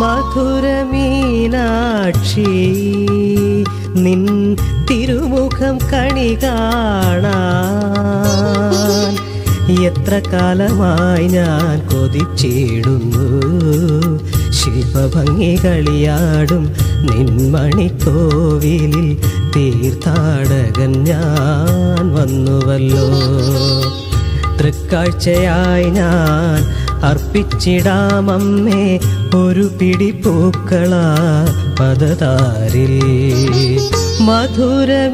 മധുരമീനാക്ഷി നിൻ തിരുമുഖം കണി കാണാൻ എത്ര കാലമായി ഞാൻ കൊതിച്ചിടുന്നു. ശില്പഭംഗി കളിയാടും നിൻമണിക്കോവിലിൽ തീർത്ഥാടകൻ ഞാൻ വന്നുവല്ലോ. തൃക്കാഴ്ചയായി ഞാൻ അർപ്പിച്ചിടാമമ്മേ ഒരു പിടി പൂക്കള പദതാരിൽ. മധുരമീനാക്ഷി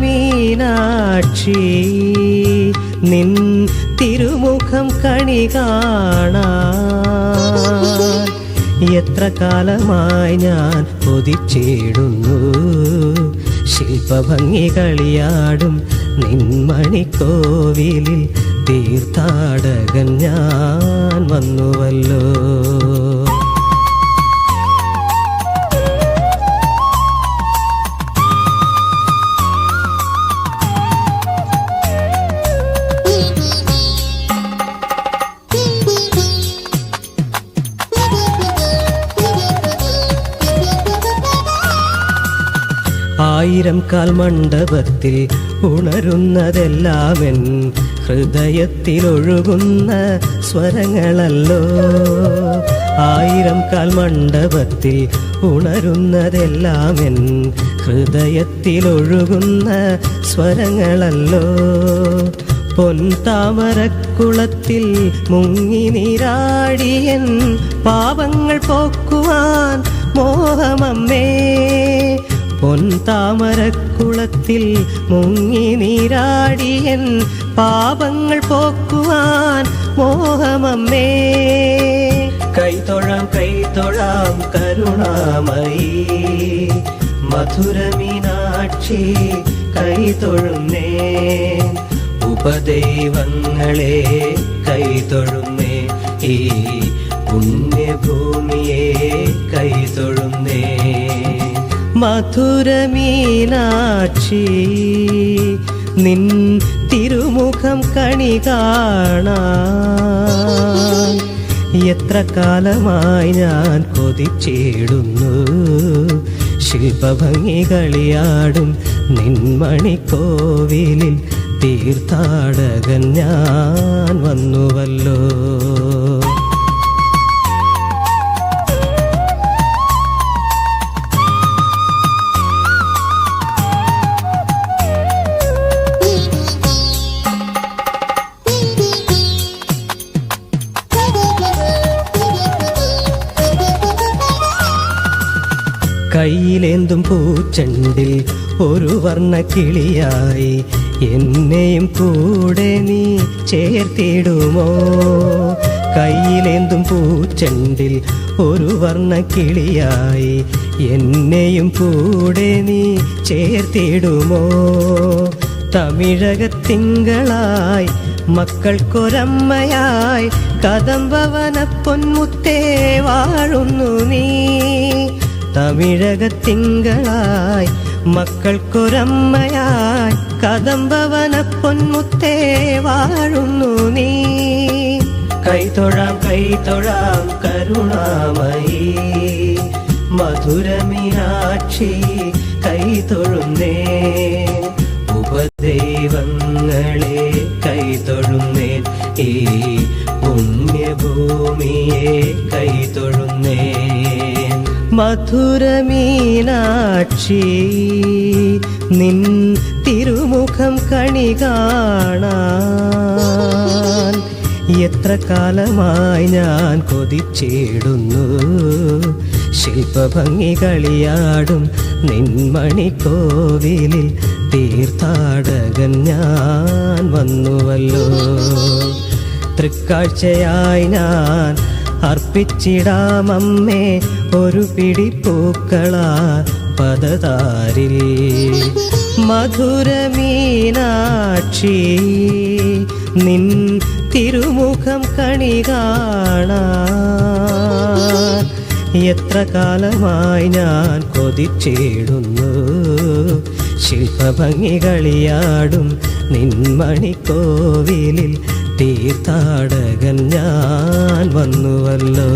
നിൻ തിരുമുഖം കണി കാണാൻ. എത്ര കാലമായി ഞാൻ കൊതിച്ചിടുന്നു. ശില്പഭംഗി കളിയാടും നിൻമണിക്കോവിലിൽ തീർത്ഥാടകൻ ഞാൻ വന്നുവല്ലോ. ആയിരം കാൽ മണ്ഡപത്തിൽ ഉണരുന്നതെല്ലാവൻ ഹൃദയത്തിലൊഴുകുന്ന സ്വരങ്ങളല്ലോ. ആയിരം കാൽ മണ്ഡപത്തിൽ ഉണരുന്നതെല്ലാവൻ ഹൃദയത്തിലൊഴുകുന്ന സ്വരങ്ങളല്ലോ. പൊൻതാമരക്കുളത്തിൽ മുങ്ങി നീരാടിയൻ പാപങ്ങൾ പോക്കുവാൻ മോഹമമ്മേ. പൊൻതാമരക്കുളത്തിൽ മുങ്ങി നീരാടിയൻ പാപങ്ങൾ പോക്കുവാൻ മോഹമമ്മേ. കൈതൊഴാം കൈതൊഴാം കരുണാമയി. മധുരമീനാക്ഷി കൈതൊഴുന്നേ ഉപദൈവങ്ങളെ കൈതൊഴുന്നേ ഈ പുണ്യഭൂമിയെ കൈതൊഴുന്നേ മധുരമീനാക്ഷി നിൻ തിരുമുഖം കണി കാണാൻ എത്ര കാലമായി ഞാൻ കൊതിച്ചിടുന്നു. ശില്പഭംഗി കളിയാടും നിൻമണിക്കോവിലിൽ തീർത്ഥാടകൻ ഞാൻ വന്നുവല്ലോ. കയ്യിലേന്തും പൂച്ചണ്ടിൽ ഒരു വർണ കിളിയായി എന്നെയും കൂടെ നീ ചേർത്തിടുമോ? കയ്യിലേന്തും പൂച്ചണ്ടിൽ ഒരു വർണ കിളിയായി എന്നെയും കൂടെ നീ ചേർത്തിടുമോ? തമിഴകത്തിങ്കളായി മക്കൾക്കൊരമ്മയായി കദംബവന പൊന്മുത്തേ വാഴുന്നു നീ. തമിഴകത്തിങ്കളായി മക്കൾക്കൊരമ്മയായി കദംബവന പൊന്മുത്തേ വാഴുന്നു നീ. കൈതൊഴാം കൈതൊഴാം കരുണാമയി മധുരമീനാക്ഷി കൈതൊഴുന്നേ ഉപദൈവങ്ങളെ കൈതൊഴുന്നേ ഈ പുണ്യഭൂമിയെ കൈതൊഴുന്നേ മധുരമീനാക്ഷി നിൻ തിരുമുഖം കണി കാണാൻ എത്ര കാലമായി ഞാൻ കൊതിച്ചിടുന്നു. ശില്പഭംഗി കളിയാടും നിൻമണിക്കോവിലിൽ തീർത്ഥാടകൻ ഞാൻ വന്നുവല്ലോ. തൃക്കാഴ്ചയായി ഞാൻ അർപ്പിച്ചിടാമമ്മേ ഒരു പിടി പൂക്കള പദതാരിൽ. മധുരമീനാക്ഷി നിൻ തിരുമുഖം കണി കാണാൻ എത്ര കാലമായി ഞാൻ കൊതിച്ചിടുന്നു. ശില്പഭംഗി കളിയാടും നിൻമണിക്കോവിലിൽ തീർത്ഥാടകൻ ഞാൻ വന്നുവല്ലോ.